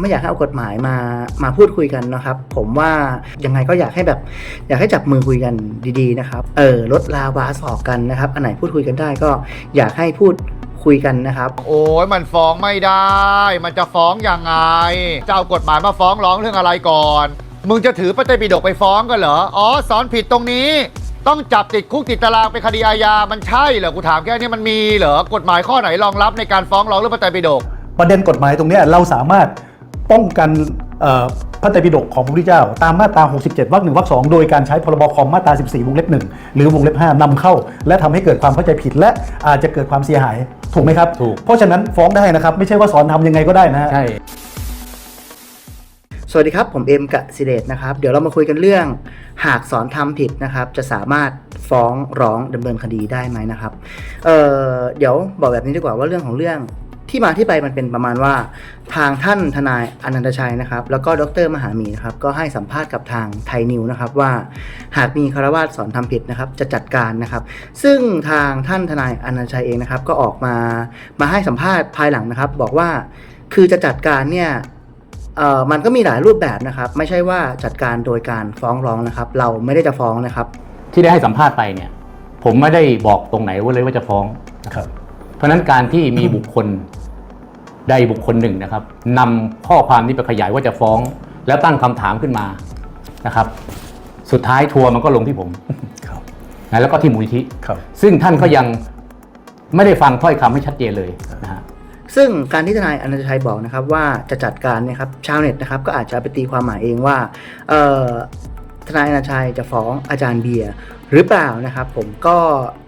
ไม่อยากให้เอากฎหมายมามาพูดคุยกันนะครับ ผมว่ายังไงก็อยากให้แบบ อยากให้จับมือคุยกันดีๆนะครับ เออลดลาวาสอกกันนะครับ อันไหนพูดคุยกันได้ก็อยากให้พูดคุยกันนะครับ โอ้ยมันฟ้องไม่ได้ มันจะฟ้องยังไงจะเอากฎหมายมาฟ้องร้องเรื่องอะไรก่อน มึงจะถือพระไตรปิฎกไปฟ้องกันเหรอ อ๋อ สอนผิดตรงนี้ ต้องจับติดคุกติดตารางเป็นคดีอาญา มันใช่เหรอ กูถามแค่นี้มันมีเหรอ กฎหมายข้อไหนรองรับในการฟ้องร้องเรื่องพระไตรปิฎกประเด็นกฎหมายตรงเนี้ยเราสามารถ ป้องกันเอ่อพระไตรปิฎกของพระพุทธเจ้า ตามมาตรา 67วรรคหนึ่งวรรคสองโดยการใช้พรบคอมมาตรา 14 วงเล็บหนึ่งหรือวงเล็บ5นำเข้า และทำให้เกิดความเข้าใจผิด และอาจจะเกิดความเสียหายถูกไหมครับถูกเพราะฉะนั้นฟ้องได้นะครับ ไม่ใช่ว่าสอนทำยังไงก็ได้นะฮะใช่สวัสดีครับ ผมเอ็มกะสิเดชนะครับ เดี๋ยวเรามาคุยกันเรื่อง หากสอนทำผิดนะครับ จะสามารถฟ้องร้องดำเนินคดีได้ไหมนะครับเอ่อเดี๋ยวบอกแบบนี้ดีกว่าว่าเรื่องของเรื่อง ที่มาที่ไปมันเป็นประมาณว่า ทางท่านทนายอนันตชัยนะครับ แล้วก็ดรมหามีนะครับ ก็ให้สัมภาษณ์กับทางไทยนิวนะครับว่า หากมีคารวาสสอนทำผิดนะครับ จะจัดการนะครับ ซึ่งทางท่านทนายอนันตชัยเองนะครับ ก็ออกมามาให้สัมภาษณ์ภายหลังนะครับ บอกว่าคือจะจัดการเนี่ยเอ่อมันก็มีหลายรูปแบบนะครับ ไม่ใช่ว่าจัดการโดยการฟ้องร้องนะครับ เราไม่ได้จะฟ้องนะครับ ที่ได้ให้สัมภาษณ์ไปเนี่ยผมไม่ได้บอกตรงไหนว่าเลยว่าจะฟ้องครับเพราะฉะนั้นการที่มีบุคคล ใดบุคคลหนึ่งนะครับนำข้อความนี้ไปขยายว่าจะฟ้อง แล้วตั้งคำถามขึ้นมานะครับ สุดท้ายทัวร์มันก็ลงที่ผมครับนะแล้วก็ที่มูลนิธิครับซึ่งท่านก็ยังไม่ได้ฟังถ้อยคำให้ชัดเจนเลยนะฮะซึ่งการที่ทนายอนันตชัยบอกนะครับว่าจะจัดการเนี่ยครับชาวเน็ตนะครับก็อาจจะไปตีความหมายเองว่าเอ่อทนายอนันตชัยจะฟ้องอาจารย์เบียร์หรือเปล่านะครับ ผมก็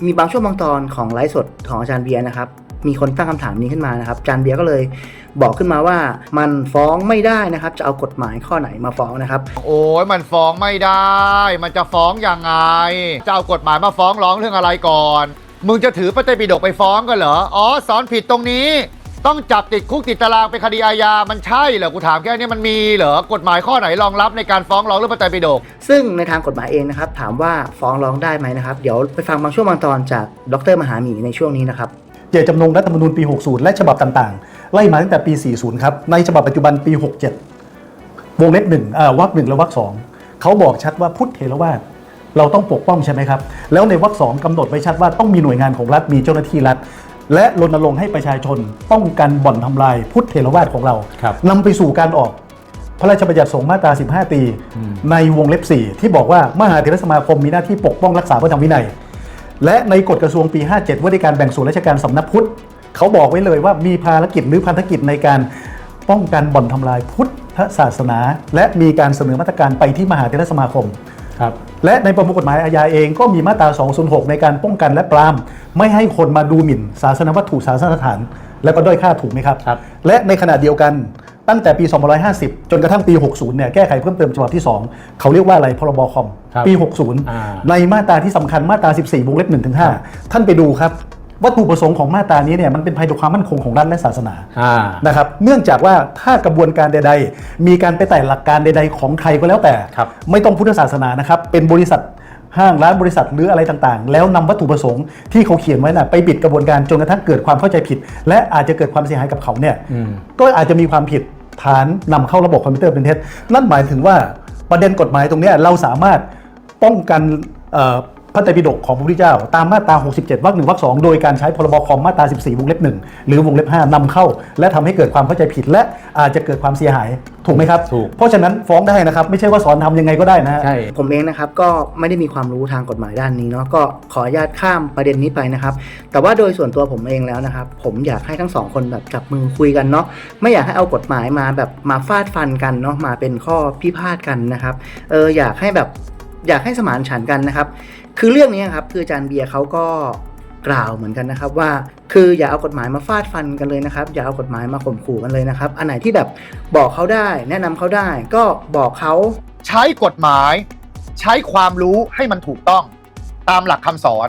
มีบางช่วงบางตอนของไลฟ์สดของอาจารย์เบียร์นะครับ มีคนตั้งคำถามนี้ขึ้นมานะครับอาจารย์เบียร์ก็เลยบอกขึ้นมาว่ามันฟ้องไม่ได้นะครับ จะเอากฎหมายข้อไหนมาฟ้องนะครับ โอ้ยมันฟ้องไม่ได้ มันจะฟ้องยังไง จะเอากฎหมายมาฟ้องร้องเรื่องอะไรก่อน มึงจะถือพระไตรปิฎกไปฟ้องกันเหรอ อ๋อ สอนผิดตรงนี้ ต้องจับติดคุกติดตารางเป็นคดีอาญา มันใช่เหรอ กูถามแค่นี้มันมีเหรอกฎหมายข้อไหนรองรับในการฟ้องร้องเรื่องพระไตรปิฎก ซึ่งในทางกฎหมายเองนะครับ ถามว่าฟ้องร้องได้ไหมนะครับ เดี๋ยวไปฟังบางช่วงบางตอนจากดรมหาหมีในช่วงนี้นะครับ เจตจำนงรัฐธรรมนูญปี 60 และฉบับต่างๆ ไล่มาตั้งแต่ปี 40 ครับ ในฉบับปัจจุบันปี 67 วงเล็บหนึ่งอ่าวรรคหนึ่งและวรรคสองเขาบอกชัดว่าพุทธเทรวาสเราต้องปกป้องใช่ไหมครับ แล้วในวรรคสองกำหนดไว้ชัดว่าต้องมีหน่วยงานของรัฐมีเจ้าหน้าที่รัฐ และรณรงค์ให้ประชาชนป้องกันบ่อนทำลายพุทธเทรวาสของเราครับนำไปสู่การออกพระราชบัญญัติสงฆ์มาตรา 15ตีในวงเล็บ 4 ที่บอกว่ามหาเถรสมาคมมีหน้าที่ปกป้องรักษาพระธรรมวินัย และในกฎกระทรวงปี 57 ว่าด้วยการแบ่งส่วนราชการสำนักพุทธเขาบอกไว้เลยว่ามีภารกิจหรือพันธกิจในการป้องกันบ่อนทำลายพุทธศาสนา และมีการเสนอมาตรการไปที่มหาเถรสมาคมครับและในประมวลกฎหมายอาญาเองก็มีมาตรา 206 ในการป้องกันและปราม ไม่ให้คนมาดูหมิ่นศาสนวัตถุศาสนสถาน แล้วก็ด้อยค่าถูกไหมครับครับและในขณะเดียวกัน ตั้งแต่ปี 2550 จนกระทั่งปี 60 เนี่ย แก้ไขเพิ่มเติมฉบับที่ 2 เขาเรียกว่าอะไร พรบคอมครับปีอ่า60 ในมาตราที่สำคัญมาตรา 14 วงเล็บ1ถึง5ท่านไปดูครับ วัตถุประสงค์ของมาตรานี้เนี่ย มันเป็นภัยต่อความมั่นคงของรัฐและศาสนาอ่านะครับ เนื่องจากว่าถ้ากระบวนการใด ๆ มีการไปแต่หลักการใด ๆ ของใครก็แล้วแต่ครับไม่ต้องพุทธศาสนานะครับ เป็นบริษัท ห้างร้านบริษัทหรืออะไรต่างๆ แล้วนำวัตถุประสงค์ที่เขาเขียนไว้น่ะไปบิดกระบวนการจนกระทั่งเกิดความเข้าใจผิด และอาจจะเกิดความเสียหายกับเขาเนี่ยอืมก็อาจจะมีความผิดฐานนำเข้าระบบคอมพิวเตอร์เป็นเท็จนั่นหมายถึงว่าประเด็นกฎหมายตรงเนี้ยเราสามารถป้องกันเอ่อ พระไตรปิฎกของพระพุทธเจ้า ตามมาตรา 67วรรคหนึ่งวรรคสองโดยการใช้พรบคอมมาตรา 14 วงเล็บหนึ่งหรือวงเล็บ 5นำเข้า และทำให้เกิดความเข้าใจผิด และอาจจะเกิดความเสียหายถูกไหมครับถูกเพราะฉะนั้นฟ้องได้นะครับ ไม่ใช่ว่าสอนทำยังไงก็ได้นะฮะใช่ผมเองนะครับก็ไม่ได้มีความรู้ทางกฎหมายด้านนี้เนาะก็ขออนุญาตข้ามประเด็นนี้ไปนะครับแต่ว่าโดยส่วนตัวผมเองแล้วนะครับผมอยากให้ทั้งสองคนแบบจับมือคุยกันเนาะไม่อยากให้เอากฎหมายมาแบบมาฟาดฟันกันเนาะมาเป็นข้อพิพาทกันนะครับเอออยากให้แบบอยากให้สมานฉันท์กันนะครับ คือเรื่องนี้ครับคืออาจารย์เบียร์เขาก็กล่าวเหมือนกันนะครับว่า คืออย่าเอากฎหมายมาฟาดฟันกันเลยนะครับ อย่าเอากฎหมายมาข่มขู่กันเลยนะครับ อันไหนที่แบบบอกเขาได้ แนะนำเขาได้ ก็บอกเขาใช้กฎหมาย ใช้ความรู้ให้มันถูกต้อง ตามหลักคำสอน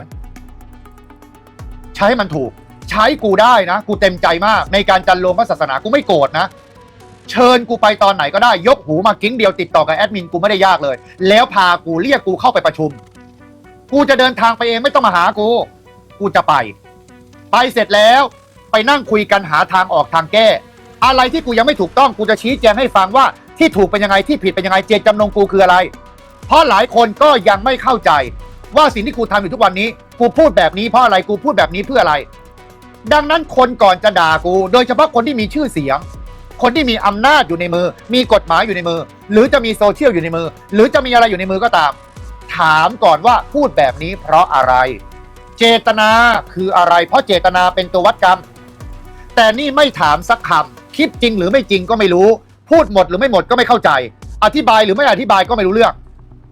ใช้ให้มันถูก ใช้กูได้นะ กูเต็มใจมาก ในการจันโลงพระศาสนากูไม่โกรธนะเชิญกูไปตอนไหนก็ได้ยกหูมากิ้งเดียวติดต่อกับแอดมินกูไม่ได้ยากเลย แล้วพากูเรียกกูเข้าไปประชุม กูจะเดินทางไปเองไม่ต้องมาหากู กูจะไป ไปเสร็จแล้ว ไปนั่งคุยกันหาทางออกทางแก้ อะไรที่กูยังไม่ถูกต้องกูจะชี้แจงให้ฟังว่าที่ถูกเป็นยังไงที่ผิดเป็นยังไงเจตจำนงกูคืออะไร เพราะหลายคนก็ยังไม่เข้าใจ ว่าสิ่งที่กูทำอยู่ทุกวันนี้ กูพูดแบบนี้เพราะอะไรกูพูดแบบนี้เพื่ออะไร ดังนั้นคนก่อนจะด่ากู โดยเฉพาะคนที่มีชื่อเสียง คนที่มีอำนาจอยู่ในมือ มีกฎหมายอยู่ในมือ หรือจะมีโซเชียลอยู่ในมือ หรือจะมีอะไรอยู่ในมือก็ตาม ถามก่อนว่าพูดแบบนี้เพราะอะไร เจตนาคืออะไร เพราะเจตนาเป็นตัววัดกรรม แต่นี่ไม่ถามสักคำคิดจริงหรือไม่จริงก็ไม่รู้ พูดหมดหรือไม่หมดก็ไม่เข้าใจ อธิบายหรือไม่อธิบายก็ไม่รู้เรื่อง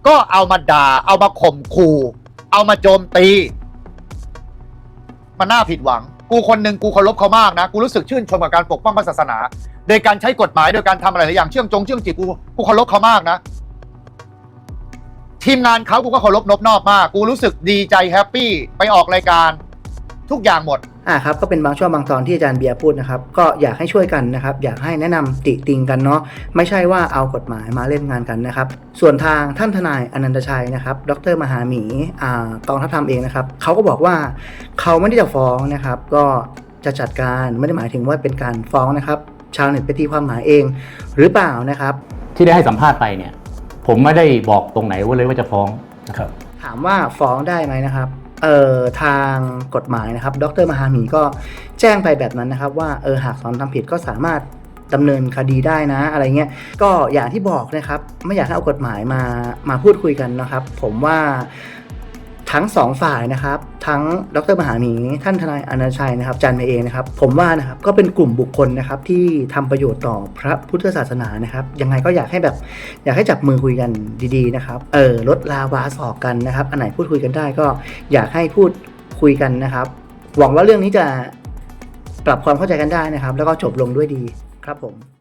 ก็เอามาด่า เอามาข่มขู่ เอามาโจมตี มันน่าผิดหวัง กูคนหนึ่งกูเคารพเขามากนะ กูรู้สึกชื่นชมกับการปกป้องพระศาสนา โดยการใช้กฎหมายโดยการทำอะไรหลายอย่างเชื่องจงเชื่องจิตกูกูเคารพเขามากนะ ทีมงานเขากูก็เคารพนบนอบมาก กูรู้สึกดีใจแฮปปี้ไปออกรายการทุกอย่างหมด อ่าครับก็เป็นบางช่วงบางตอนที่อาจารย์เบียร์พูดนะครับ ก็อยากให้ช่วยกันนะครับ อยากให้แนะนำติติงกันเนาะไม่ใช่ว่าเอากฎหมายมาเล่นงานกันนะครับ ส่วนทางท่านทนายอนันตชัยนะครับ ดรมหาหมีอ่ากองทัพธรรมเองนะครับเขาก็บอกว่าเขาไม่ได้จะฟ้องนะครับ ก็จะจัดการไม่ได้หมายถึงว่าเป็นการฟ้องนะครับ ชาวเน็ตไปตีความหมายเองหรือเปล่านะครับ ที่ได้ให้สัมภาษณ์ไปเนี่ย ผมไม่ได้บอกตรงไหนว่าเลยว่าจะฟ้องนะครับ ถามว่าฟ้องได้ไหมนะครับเอ่อทางกฎหมายนะครับ ดรมหาหมีก็แจ้งไปแบบนั้นนะครับ ว่าเออหากสอนทำผิดก็สามารถดำเนินคดีได้นะ อะไรเงี้ยก็อย่างที่บอกนะครับ ไม่อยากให้เอากฎหมายมามาพูดคุยกันนะครับ ผมว่า ทั้งสองฝ่ายนะครับ ทั้งดรมหาหมีท่านทนายอนันชัยนะครับจันเมเองนะครับ ผมว่านะครับก็เป็นกลุ่มบุคคลนะครับที่ทำประโยชน์ต่อพระพุทธศาสนานะครับยังไงก็อยากให้แบบอยากให้จับมือคุยกันดีๆนะครับเออลดลาวาสอกกันนะครับ อันไหนพูดคุยกันได้ก็อยากให้พูดคุยกันนะครับ หวังว่าเรื่องนี้จะปรับความเข้าใจกันได้นะครับ แล้วก็จบลงด้วยดีครับผม